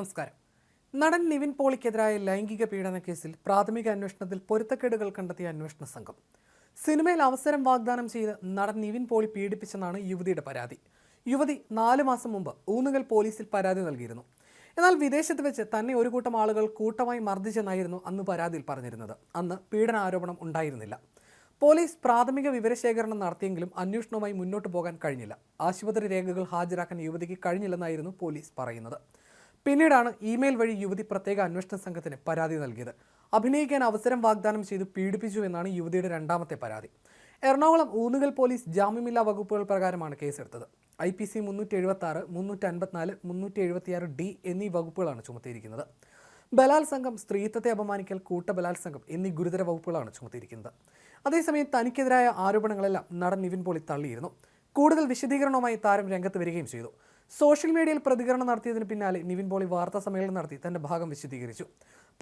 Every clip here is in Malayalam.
നമസ്കാരം. നടൻ നിവിൻ പോളിക്കെതിരായ ലൈംഗിക പീഡന കേസിൽ പ്രാഥമിക അന്വേഷണത്തിൽ പൊരുത്തക്കേടുകൾ കണ്ടെത്തിയ അന്വേഷണ സംഘം. സിനിമയിൽ അവസരം വാഗ്ദാനം ചെയ്ത് നടൻ നിവിൻ പോളി പീഡിപ്പിച്ചെന്നാണ് യുവതിയുടെ പരാതി. യുവതി നാല് മാസം മുമ്പ് ഊന്നുകൽ പോലീസിൽ പരാതി നൽകിയിരുന്നു. എന്നാൽ വിദേശത്ത് വെച്ച് തന്നെ ഒരു കൂട്ടം ആളുകൾ കൂട്ടമായി മർദ്ദിച്ചെന്നായിരുന്നു അന്ന് പരാതിയിൽ പറഞ്ഞിരുന്നത്. അന്ന് പീഡന ആരോപണം ഉണ്ടായിരുന്നില്ല. പോലീസ് പ്രാഥമിക വിവരശേഖരണം നടത്തിയെങ്കിലും അന്വേഷണവുമായി മുന്നോട്ട് പോകാൻ കഴിഞ്ഞില്ല. ആശുപത്രി രേഖകൾ ഹാജരാക്കാൻ യുവതിക്ക് കഴിഞ്ഞില്ലെന്നായിരുന്നു പോലീസ് പറയുന്നത്. പിന്നീടാണ് ഇമെയിൽ വഴി യുവതി പ്രത്യേക അന്വേഷണ സംഘത്തിന് പരാതി നൽകിയത്. അഭിനയിക്കാൻ അവസരം വാഗ്ദാനം ചെയ്ത് പീഡിപ്പിച്ചു എന്നാണ് യുവതിയുടെ രണ്ടാമത്തെ പരാതി. എറണാകുളം ഊന്നുകൽ പോലീസ് ജാമ്യമില്ലാ വകുപ്പുകൾ പ്രകാരമാണ് കേസെടുത്തത്. ഐ പി സി മുന്നൂറ്റി എഴുപത്തി ആറ് മുന്നൂറ്റി അൻപത്തിനാല് മുന്നൂറ്റി എഴുപത്തിയാറ് ഡി എന്നീ വകുപ്പുകളാണ് ചുമത്തിയിരിക്കുന്നത്. ബലാത്സംഗം സ്ത്രീത്വത്തെ അപമാനിക്കൽ കൂട്ടബലാത്സംഗം എന്നീ ഗുരുതര വകുപ്പുകളാണ് ചുമത്തിയിരിക്കുന്നത്. അതേസമയം തനിക്കെതിരായ ആരോപണങ്ങളെല്ലാം നടൻ നിവിൻ പോളി തള്ളിയിരുന്നു. കൂടുതൽ വിശദീകരണവുമായി താരം രംഗത്ത് വരികയും ചെയ്തു. സോഷ്യൽ മീഡിയയിൽ പ്രതികരണം നടത്തിയതിന് പിന്നാലെ നിവിൻ പോളി വാർത്താ സമ്മേളനം നടത്തി തന്റെ ഭാഗം വിശദീകരിച്ചു.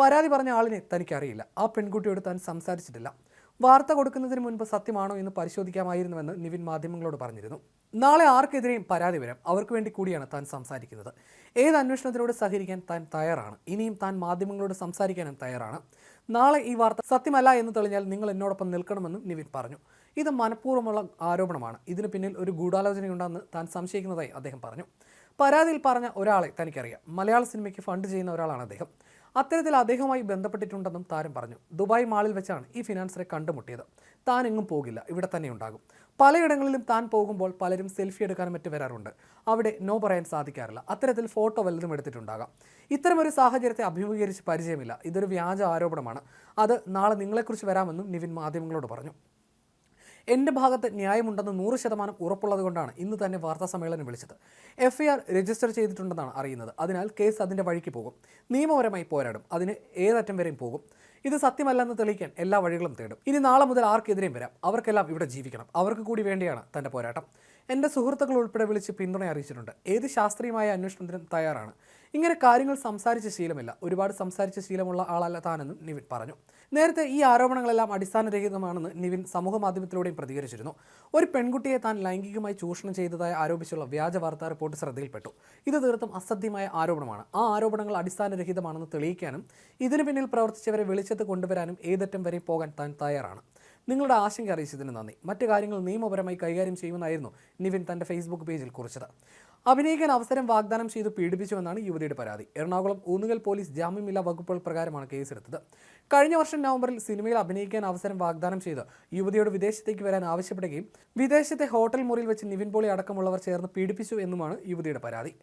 പരാതി പറഞ്ഞ ആളിനെ തനിക്കറിയില്ല. ആ പെൺകുട്ടിയോട് താൻ സംസാരിച്ചിട്ടില്ല. വാർത്ത കൊടുക്കുന്നതിന് മുൻപ് സത്യമാണോ എന്ന് പരിശോധിക്കാമായിരുന്നുവെന്ന് നിവിൻ മാധ്യമങ്ങളോട് പറഞ്ഞിരുന്നു. നാളെ ആർക്കെതിരെയും പരാതി വരാം. അവർക്ക് വേണ്ടി കൂടിയാണ് താൻ സംസാരിക്കുന്നത്. ഏത് അന്വേഷണത്തിലൂടെ സഹകരിക്കാൻ താൻ തയ്യാറാണ്? ഇനിയും താൻ മാധ്യമങ്ങളോട് സംസാരിക്കാനും തയ്യാറാണ്. നാളെ ഈ വാർത്ത സത്യമല്ല എന്ന് തെളിഞ്ഞാൽ നിങ്ങൾ എന്നോടൊപ്പം നിൽക്കണമെന്നും നിവിൻ പറഞ്ഞു. ഇത് മനഃപൂർവമുള്ള ആരോപണമാണ്. ഇതിന് പിന്നിൽ ഒരു ഗൂഢാലോചനയുണ്ടെന്ന് താൻ സംശയിക്കുന്നതായി അദ്ദേഹം പറഞ്ഞു. പരാതിയിൽ പറഞ്ഞ ഒരാളെ തനിക്കറിയാം. മലയാള സിനിമയ്ക്ക് ഫണ്ട് ചെയ്യുന്ന ഒരാളാണ് അദ്ദേഹം. അത്തരത്തിൽ അദ്ദേഹവുമായി ബന്ധപ്പെട്ടിട്ടുണ്ടെന്നും താരം പറഞ്ഞു. ദുബായ് മാളിൽ വെച്ചാണ് ഈ ഫിനാൻസറെ കണ്ടുമുട്ടിയത്. താൻ എങ്ങും പോകില്ല. ഇവിടെ തന്നെ ഉണ്ടാകും. പലയിടങ്ങളിലും താൻ പോകുമ്പോൾ പലരും സെൽഫി എടുക്കാൻ മറ്റു വരാറുണ്ട്. അവിടെ നോ പറയാൻ സാധിക്കാറില്ല. അത്തരത്തിൽ ഫോട്ടോ വല്ലതും എടുത്തിട്ടുണ്ടാകാം. ഇത്തരമൊരു സാഹചര്യത്തെ അഭിമുഖീകരിച്ച് പരിചയമില്ല. ഇതൊരു വ്യാജ ആരോപണമാണ്. അത് നാളെ നിങ്ങളെക്കുറിച്ച് വരാമെന്നും നിവിൻ മാധ്യമങ്ങളോട് പറഞ്ഞു. എന്റെ ഭാഗത്ത് ന്യായമുണ്ടെന്ന് നൂറ് ശതമാനം ഉറപ്പുള്ളത് കൊണ്ടാണ് ഇന്ന് തന്നെ വാർത്താ സമ്മേളനം വിളിച്ചത്. എഫ് ഐ ആർ രജിസ്റ്റർ ചെയ്തിട്ടുണ്ടെന്നാണ് അറിയുന്നത്. അതിനാൽ കേസ് അതിന്റെ വഴിക്ക് പോകും. നിയമപരമായി പോരാടും. അതിന് ഏതറ്റം വരെയും പോകും. ഇത് സത്യമല്ലെന്ന് തെളിയിക്കാൻ എല്ലാ വഴികളും തേടും. ഇനി നാളെ മുതൽ ആർക്കെതിരെയും വരാം. അവർക്കെല്ലാം ഇവിടെ ജീവിക്കണം. അവർക്ക് കൂടി വേണ്ടിയാണ് തന്റെ പോരാട്ടം. എന്റെ സുഹൃത്തുക്കൾ ഉൾപ്പെടെ വിളിച്ച് പിന്തുണ അറിയിച്ചിട്ടുണ്ട്. ഏത് ശാസ്ത്രീയമായ അന്വേഷണത്തിനും തയ്യാറാണ്. ഇങ്ങനെ കാര്യങ്ങൾ സംസാരിച്ച ശീലമില്ല. ഒരുപാട് സംസാരിച്ച ശീലമുള്ള ആളല്ല താനെന്നും നിവിൻ പറഞ്ഞു. നേരത്തെ ഈ ആരോപണങ്ങളെല്ലാം അടിസ്ഥാനരഹിതമാണെന്ന് നിവിൻ സമൂഹ മാധ്യമത്തിലൂടെയും പ്രതികരിച്ചിരുന്നു. ഒരു പെൺകുട്ടിയെ താൻ ലൈംഗികമായി ചൂഷണം ചെയ്തതായി ആരോപിച്ചുള്ള വ്യാജ വാർത്താ റിപ്പോർട്ട് ശ്രദ്ധയിൽപ്പെട്ടു. ഇത് തീർത്തും അസത്യമായ ആരോപണമാണ്. ആ ആരോപണങ്ങൾ അടിസ്ഥാനരഹിതമാണെന്ന് തെളിയിക്കാനും ഇതിനു പിന്നിൽ പ്രവർത്തിച്ചവരെ വെളിച്ചത്ത് കൊണ്ടുവരാനും ഏതറ്റം വരെ പോകാൻ താൻ തയ്യാറാണ്. നിങ്ങളുടെ ആശങ്ക അറിയിച്ചതിന് നന്ദി. മറ്റു കാര്യങ്ങൾ നിയമപരമായി കൈകാര്യം ചെയ്യുമെന്നായിരുന്നു നിവിൻ തന്റെ ഫേസ്ബുക്ക് പേജിൽ കുറിച്ചത്. അഭിനയിക്കാൻ അവസരം വാഗ്ദാനം ചെയ്ത് പീഡിപ്പിച്ചുവെന്നാണ് യുവതിയുടെ പരാതി. എറണാകുളം ഊന്നുകൽ പോലീസ് ജാമ്യമില്ലാ വകുപ്പുകൾ പ്രകാരമാണ് കേസെടുത്തത്. കഴിഞ്ഞ വർഷം നവംബറിൽ സിനിമയിൽ അഭിനയിക്കാൻ അവസരം വാഗ്ദാനം ചെയ്ത് യുവതിയോട് വിദേശത്തേക്ക് വരാൻ ആവശ്യപ്പെടുകയും വിദേശത്തെ ഹോട്ടൽ മുറിയിൽ വെച്ച് നിവിൻ പോളി അടക്കമുള്ളവർ ചേർന്ന് പീഡിപ്പിച്ചു എന്നുമാണ് യുവതിയുടെ പരാതി.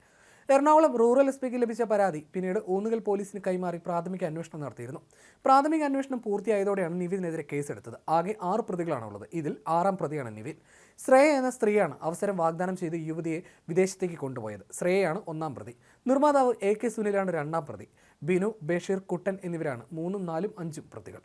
എറണാകുളം റൂറൽ എസ് പിക്ക് ലഭിച്ച പരാതി പിന്നീട് ഊന്നുകൽ പോലീസിന് കൈമാറി പ്രാഥമിക അന്വേഷണം നടത്തിയിരുന്നു. പ്രാഥമിക അന്വേഷണം പൂർത്തിയായതോടെയാണ് നിവിനെതിരെ കേസെടുത്തത്. ആകെ ആറ് പ്രതികളാണ് ഉള്ളത് ഇതിൽ ആറാം പ്രതിയാണ് നിവിൻ. ശ്രേയ എന്ന സ്ത്രീയാണ് അവസരം വാഗ്ദാനം ചെയ്ത് യുവതിയെ വിദേശത്തേക്ക് കൊണ്ടുപോയത്. ശ്രേയയാണ് ഒന്നാം പ്രതി. നിർമ്മാതാവ് എ കെ സുനിലാണ് രണ്ടാം പ്രതി. ബിനു ബഷീർ കുട്ടൻ എന്നിവരാണ് മൂന്നും നാലും അഞ്ചും പ്രതികൾ.